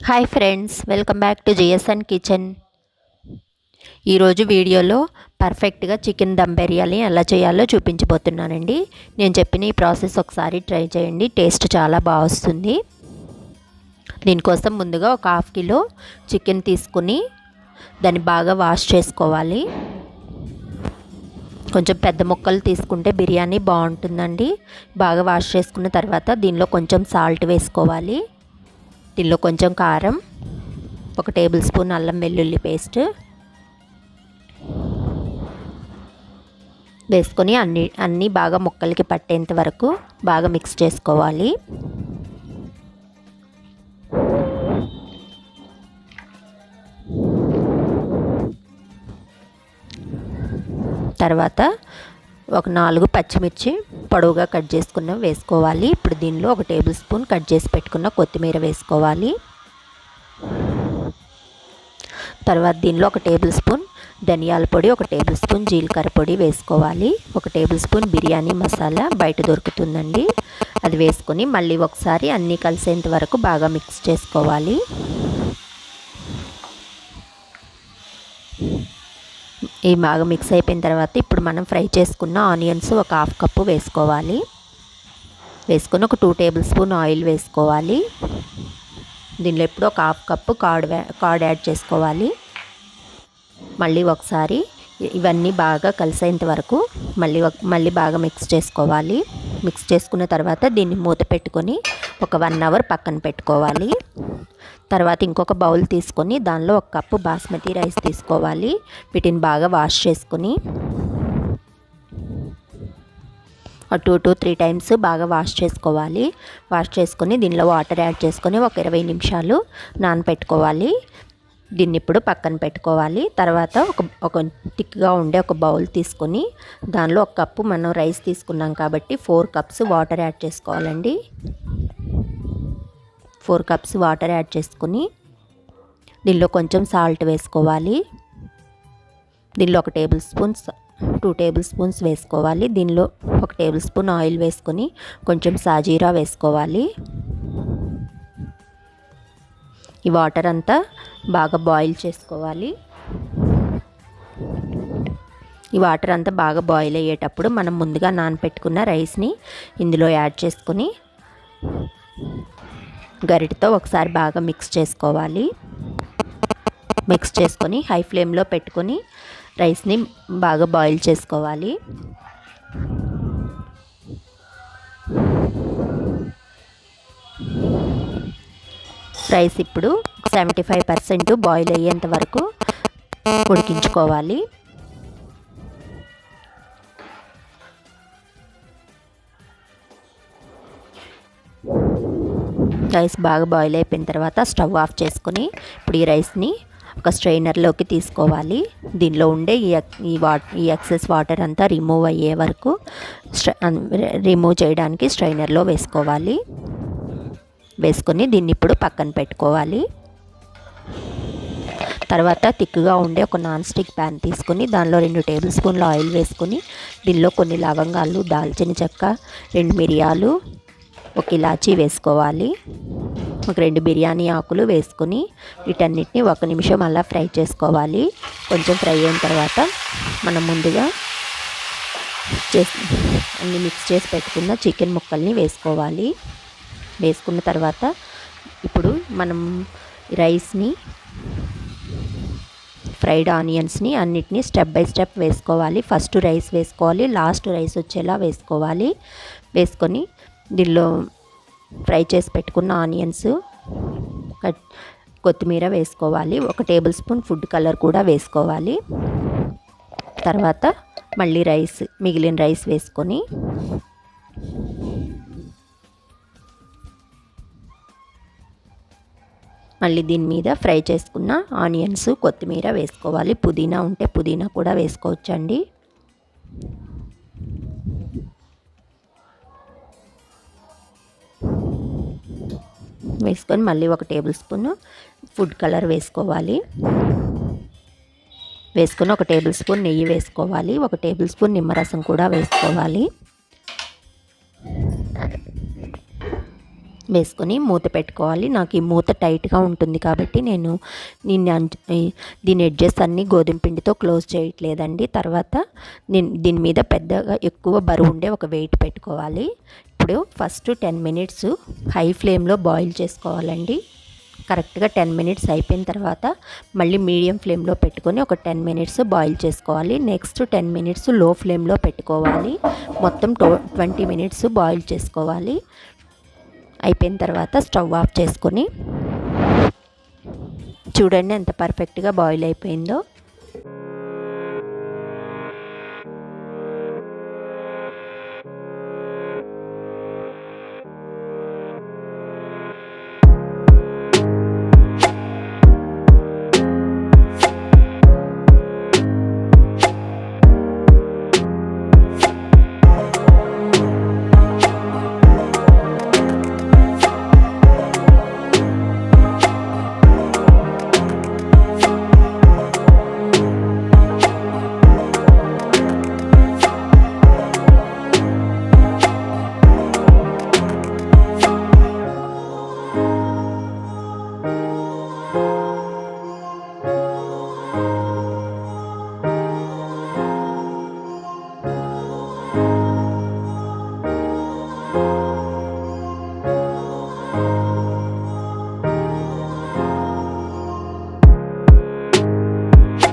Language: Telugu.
Hi friends welcome back to GSN kitchen ఈరోజు వీడియోలో పర్ఫెక్ట్గా చికెన్ దమ్ బిర్యానీ ఎలా చేయాలో చూపించబోతున్నానండి. నేను చెప్పిన ఈ ప్రాసెస్ ఒకసారి ట్రై చేయండి టేస్ట్ చాలా బాగా వస్తుంది. దీనికోసం ముందుగా ఒక హాఫ్ కిలో చికెన్ తీసుకుని దాన్ని బాగా వాష్ చేసుకోవాలి. కొంచెం పెద్ద ముక్కలు తీసుకుంటే బిర్యానీ బాగుంటుందండి. బాగా వాష్ చేసుకున్న తర్వాత దీనిలో కొంచెం సాల్ట్ వేసుకోవాలి. దీనిలో కొంచెం కారం ఒక టేబుల్ స్పూన్ అల్లం వెల్లుల్లి పేస్ట్ వేసుకొని అన్ని అన్నీ బాగా ముక్కలకి పట్టేంత వరకు బాగా మిక్స్ చేసుకోవాలి. తర్వాత ఒక నాలుగు పచ్చిమిర్చి పొడవుగా కట్ చేసుకున్న వేసుకోవాలి. ఇప్పుడు దీనిలో ఒక టేబుల్ స్పూన్ కట్ చేసి పెట్టుకున్న కొత్తిమీర వేసుకోవాలి. తర్వాత దీనిలో ఒక టేబుల్ స్పూన్ ధనియాల పొడి ఒక టేబుల్ స్పూన్ జీలకర్ర పొడి వేసుకోవాలి. ఒక టేబుల్ స్పూన్ బిర్యానీ మసాలా బయట దొరుకుతుందండి. అది వేసుకొని మళ్ళీ ఒకసారి అన్నీ కలిసేంత వరకు బాగా మిక్స్ చేసుకోవాలి. ఈ బాగా మిక్స్ అయిపోయిన తర్వాత ఇప్పుడు మనం ఫ్రై చేసుకున్న ఆనియన్స్ ఒక హాఫ్ కప్పు వేసుకోవాలి. వేసుకొని ఒక టూ టేబుల్ స్పూన్ ఆయిల్ వేసుకోవాలి. దీనిలో ఎప్పుడు ఒక half cup curd curd add చేసుకోవాలి. మళ్ళీ ఒకసారి ఇవన్నీ బాగా కలిసేంత వరకు మళ్ళీ మళ్ళీ బాగా మిక్స్ చేసుకోవాలి. మిక్స్ చేసుకున్న తర్వాత దీన్ని మూత పెట్టుకొని ఒక వన్ అవర్ పక్కన పెట్టుకోవాలి. తర్వాత ఇంకొక బౌల్ తీసుకొని దానిలో ఒక కప్పు బాస్మతి రైస్ తీసుకోవాలి. వీటిని బాగా వాష్ చేసుకొని టూ టూ త్రీ టైమ్స్ బాగా వాష్ చేసుకోవాలి. వాష్ చేసుకొని దీనిలో వాటర్ యాడ్ చేసుకొని ఒక ఇరవై నిమిషాలు నానపెట్టుకోవాలి. దీన్ని ఇప్పుడు పక్కన పెట్టుకోవాలి. తర్వాత ఒక ఒక థిక్గా ఉండే ఒక బౌల్ తీసుకొని దానిలో ఒక కప్పు మనం రైస్ తీసుకున్నాం కాబట్టి ఫోర్ కప్స్ వాటర్ యాడ్ చేసుకోవాలండి. ఫోర్ కప్స్ వాటర్ యాడ్ చేసుకుని దీనిలో కొంచెం సాల్ట్ వేసుకోవాలి. దీనిలో ఒక tablespoon two tablespoons వేసుకోవాలి. దీనిలో ఒక టేబుల్ స్పూన్ ఆయిల్ వేసుకొని కొంచెం సాజీరా వేసుకోవాలి. ఈ వాటర్ అంతా బాగా బాయిల్ చేసుకోవాలి. ఈ వాటర్ అంతా బాగా బాయిల్ అయ్యేటప్పుడు మనం ముందుగా నానపెట్టుకున్న రైస్ని ఇందులో యాడ్ చేసుకొని గరిటతో ఒకసారి బాగా మిక్స్ చేసుకోవాలి. మిక్స్ చేసుకొని హై ఫ్లేమ్లో పెట్టుకొని రైస్ని బాగా బాయిల్ చేసుకోవాలి. రైస్ ఇప్పుడు సెవెంటీ ఫైవ్ పర్సెంట్ బాయిల్ అయ్యేంత వరకు ఉడికించుకోవాలి. రైస్ బాగా బాయిల్ అయిపోయిన తర్వాత స్టవ్ ఆఫ్ చేసుకుని ఇప్పుడు ఈ రైస్ని ఒక స్ట్రైనర్లోకి తీసుకోవాలి. దీనిలో ఉండే ఈ ఈ వాట్ ఈ ఎక్సెస్ వాటర్ అంతా రిమూవ్ అయ్యే వరకు రిమూవ్ చేయడానికి స్ట్రైనర్లో వేసుకోవాలి. వేసుకొని దీన్ని ఇప్పుడు పక్కన పెట్టుకోవాలి. తర్వాత తిక్కుగా ఉండే ఒక నాన్ స్టిక్ ప్యాన్ తీసుకొని దానిలో రెండు టేబుల్ స్పూన్ల ఆయిల్ వేసుకొని దీనిలో కొన్ని లవంగాలు దాల్చిన చెక్క రెండు మిరియాలు ఒక ఇలాచీ వేసుకోవాలి. ఒక రెండు బిర్యానీ ఆకులు వేసుకొని వీటన్నిటిని ఒక నిమిషం అలా ఫ్రై చేసుకోవాలి. కొంచెం ఫ్రై అయిన తర్వాత మనం ముందుగా చేసి అన్ని మిక్స్ చేసి పెట్టుకున్న చికెన్ ముక్కల్ని వేసుకోవాలి. వేసుకున్న తర్వాత ఇప్పుడు మనం రైస్ని ఫ్రైడ్ ఆనియన్స్ని అన్నిటినీ స్టెప్ బై స్టెప్ వేసుకోవాలి. ఫస్ట్ రైస్ వేసుకోవాలి. లాస్ట్ రైస్ వచ్చేలా వేసుకోవాలి. వేసుకొని దీనిలో ఫ్రై చేసి పెట్టుకున్న ఆనియన్స్ కట్ కొత్తిమీర వేసుకోవాలి. ఒక టేబుల్ స్పూన్ ఫుడ్ కలర్ కూడా వేసుకోవాలి. తర్వాత మళ్ళీ రైస్ మిగిలిన రైస్ వేసుకొని మళ్ళీ దీని మీద ఫ్రై చేసుకున్న ఆనియన్స్ కొత్తిమీర వేసుకోవాలి. పుదీనా ఉంటే పుదీనా కూడా వేసుకోవచ్చండి. వేసుకొని మళ్ళీ ఒక టేబుల్ స్పూన్ ఫుడ్ కలర్ వేసుకోవాలి. వేసుకొని ఒక టేబుల్ స్పూన్ నెయ్యి వేసుకోవాలి. ఒక టేబుల్ స్పూన్ నిమ్మరసం కూడా వేసుకోవాలి. వేసుకొని మూత పెట్టుకోవాలి. నాకు ఈ మూత టైట్గా ఉంటుంది కాబట్టి నేను దీన్ని అంచు దీని ఎడ్జెస్ అన్నీ గోధుమ పిండితో క్లోజ్ చేయట్లేదండి. తర్వాత దీని దీని మీద పెద్దగా ఎక్కువ బరువు ఉండే ఒక వెయిట్ పెట్టుకోవాలి. ఇప్పుడు ఫస్ట్ టెన్ మినిట్స్ హై ఫ్లేమ్లో బాయిల్ చేసుకోవాలండి. కరెక్ట్గా టెన్ మినిట్స్ అయిపోయిన తర్వాత మళ్ళీ మీడియం ఫ్లేమ్లో పెట్టుకొని ఒక టెన్ మినిట్స్ బాయిల్ చేసుకోవాలి. నెక్స్ట్ టెన్ మినిట్స్లో ఫ్లేమ్లో పెట్టుకోవాలి. మొత్తం టో ట్వంటీ మినిట్స్ బాయిల్ చేసుకోవాలి. అయిపోయిన తర్వాత స్టవ్ ఆఫ్ చేసుకొని చూడండి ఎంత పర్ఫెక్ట్గా బాయిల్ అయిపోయిందో.